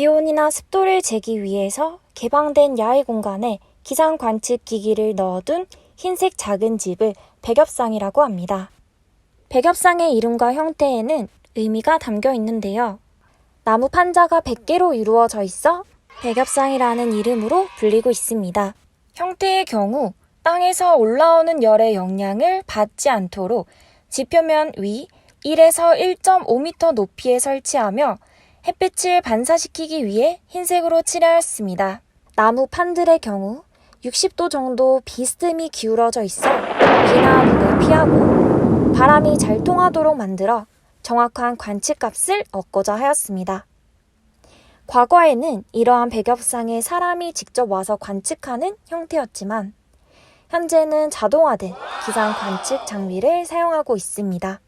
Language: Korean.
기온이나 습도를 재기 위해서 개방된 야외 공간에 기상 관측 기기를 넣어둔 흰색 작은 집을 백엽상이라고 합니다. 백엽상의 이름과 형태에는 의미가 담겨 있는데요. 나무 판자가 100개로 이루어져 있어 백엽상이라는 이름으로 불리고 있습니다. 형태의 경우 땅에서 올라오는 열의 영향을 받지 않도록 지표면 위 1에서 1.5m 높이에 설치하며 햇빛을 반사시키기 위해 흰색으로 칠하였습니다. 나무 판들의 경우 60도 정도 비스듬히 기울어져 있어 비나 눈을 피하고 바람이 잘 통하도록 만들어 정확한 관측값을 얻고자 하였습니다. 과거에는 이러한 백엽상에 사람이 직접 와서 관측하는 형태였지만 현재는 자동화된 기상 관측 장비를 사용하고 있습니다.